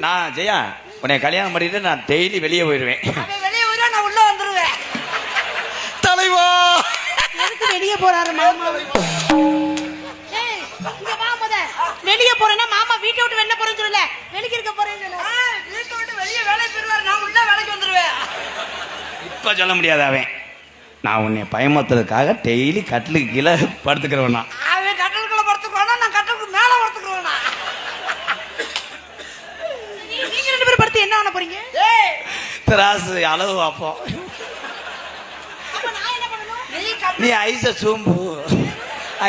நான் ஜெயா உன்னை கல்யாணம் பண்ணிட்டு நான் டெய்லி வெளியே போயிடுவேன் வெளியே வருவா நான் உள்ள வந்துருவேன். தலைவா! எதுக்கு வெளியே போறாரு மாமா? ஏய், இங்க வா முத. வெளியே போறேன்னா மாமா வீட்டை விட்டு வெளில போறேன்னு சொல்லல. வெளியே இருக்க போறேன்னு சொல்லு. வீட்டை விட்டு வெளியே வேலைக்கு போயிருவாரு நான் உள்ள வேலைக்கு வந்துருவேன். இப்ப சொல்ல முடியாது அவன்? நான் உன்னை பயமுறுத்துறதுக்காக டெய்லி கட்டிலுக்கு கீழே படுத்துக்கிறவனா கட்டலுக்குள்ள படுத்துக்குவானா நான் கட்டலுக்கு மேல படுத்துக்குவானா நீங்க படுத்து என்ன பண்ண போறீங்க? திராசு அளவு பண்ணணும்? நீ ஐஸ சூம்பு.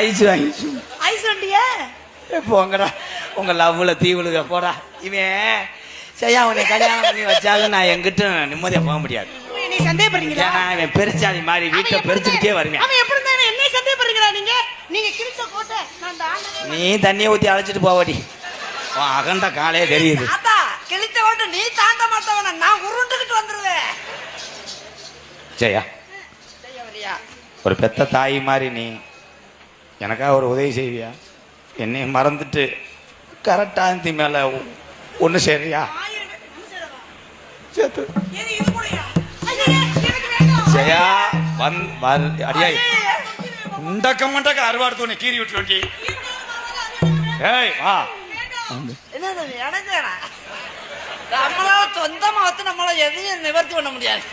ஐஸ் வாங்கி சூம்பு. ஐஸ் வண்டியா? போங்கடா. உங்க லவ்ல தீவுலுக போடா. இவன் சரியா உன்னை கல்யாணம் பண்ணி வச்சாலும் நான் எங்கிட்ட நிம்மதியா போக முடியாது. நீ சந்தேகப்படுறீங்களா? இவன் பெருச்சாதி மாதிரி வீட்டை பெருச்சுக்கிட்டே வருவேன். அவன் எப்படி இருந்தா என்ன சந்தேகப்படுறீங்களா நீங்க? நீங்க கிழிச்ச கோட்டை நான் அந்த ஆண்டவன் நீ தண்ணியை ஊத்தி அழைச்சிட்டு போவடி. அகண்ட காலே தெரியுது. நீ தாண்ட மாட்டவன நான் உருண்டுகிட்டு வந்துருவேன். ஜெயா ஒரு பெத்த தாய் மாதிரி நீ எனக்காக ஒரு உதவி செய்வியா? என்னை மறந்துட்டு கரெக்டாக மேலே ஒன்று சரியா? சேர்த்து. ஜெயா வந் வர் அடியாய் உண்டக்க மண்டக்க அறுவாடு தோணி கீறி விட்டு ஏய் வா. என்னது எனக்கு வேணாம் நம்மளால சொந்தமா வச்சு நம்மளால எதையும் நிவர்த்தி பண்ண முடியாது.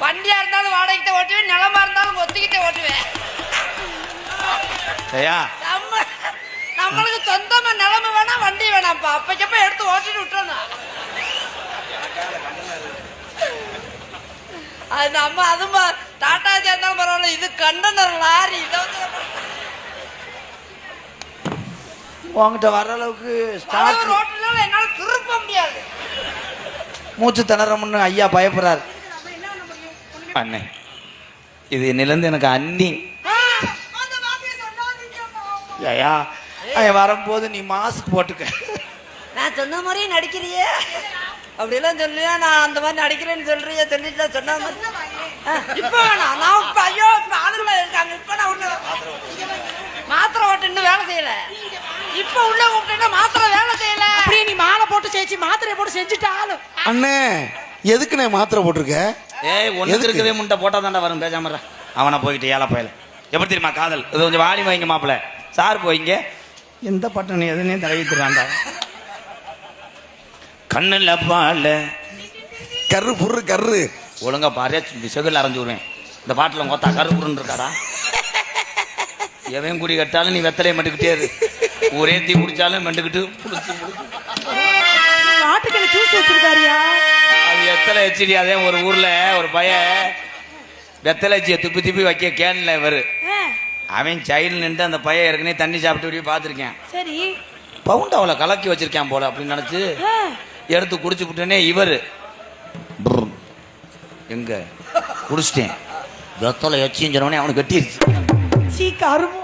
வண்டியா இருந்தாலும் வாடகைக்கிட்ட ஓட்டுவேன் நிலமா இருந்தாலும் ஒத்திக்கிட்டே ஓட்டுவேன். நம்ம நம்மளுக்கு சொந்தமா நிலம வேணாம் வண்டி வேணாம்ப்பா. அப்பக்கப்ப எடுத்து ஓட்டிட்டு விட்டோம்னா அது நம்ம அதுமா டாடா சேர்ந்தாலும் பரவாயில்ல. இது கண்டனர் லாரி. இதை நம்ம- உங்ககிட்ட வர்ற அளவுக்கு ஸ்டார்ட் ரோட்டுல என்னால திருப்ப முடியாது. மூச்சு திணறமுன்னு ஐயா பயப்படுறாரு. அண்ணே இது இன்னிலேருந்து எனக்கு அண்ணி. ஐயா அவன் வரும்போது நீ மாஸ்க் போட்டுக்க. நான் சொன்ன மாதிரியே நடிக்கிறியே. அப்படிலாம் சொல்லியா நான் அந்த மாதிரி நடிக்கிறேன்னு சொல்றியே சொல்லிட்டு சொன்ன மாதிரி. இப்ப வேணாம். நான் இப்ப ஐயோ இப்ப ஆளுங்க இருக்காங்க. இப்ப நான் உள்ள மாத்திரை ஓட்டு. இன்னும் வேலை செய்யல. இப்ப உள்ள கூப்பிட்டேன்னா மாத்திரை வேலை சேர்த்து மாத்திரையை போட்டு செஞ்சுட்டு ஆளு அண்ணே எதுக்குண்ணே மாத்திரை போட்டிருக்க? ஏய் எதுக்கு? இருக்கவே முட்டை போட்டா தாண்டா வரும் பேசாம இரு. அவனை போய்கிட்டு ஏழை பயல. எப்படி தெரியுமா காதல்? இது கொஞ்சம் வாடி வைங்க மாப்பிள. சார் போய்ங்க. எந்த பட்டன் எதுனே தடவித்துறான்டா கண்ணுல பால. கரு புரு கரு. ஒழுங்கா பாரு செகுல அரைஞ்சு விடுவேன். இந்த பாட்டில் கொத்தா கருப்புருன்னு இருக்காடா. எவன் குடி கட்டாலும் நீ வெத்தலையை மட்டுக்கிட்டே இரு. ஒரே தீ குடிச்சாலும் மெண்டுக்கிட்டு புடிச்சு. வெத்தலை வச்சிடி அதே ஒரு ஊர்ல ஒரு பையன் வெத்தலை வச்சியை துப்பி துப்பி வைக்க கேன்ல இவரு. அவன் சைடில் நின்று அந்த பையன் ஏற்கனவே தண்ணி சாப்பிட்டு இப்படி பார்த்துருக்கேன். சரி. பவுண்ட் அவளை கலக்கி வச்சிருக்கான் போல அப்படின்னு நினைச்சு எடுத்து குடிச்சு விட்டனே இவர். எங்க? குடிச்சிட்டேன். வெத்தலை வச்சின்னு சொன்னோடனே அவனுக்கு கட்டிருச்சு. சீ கரும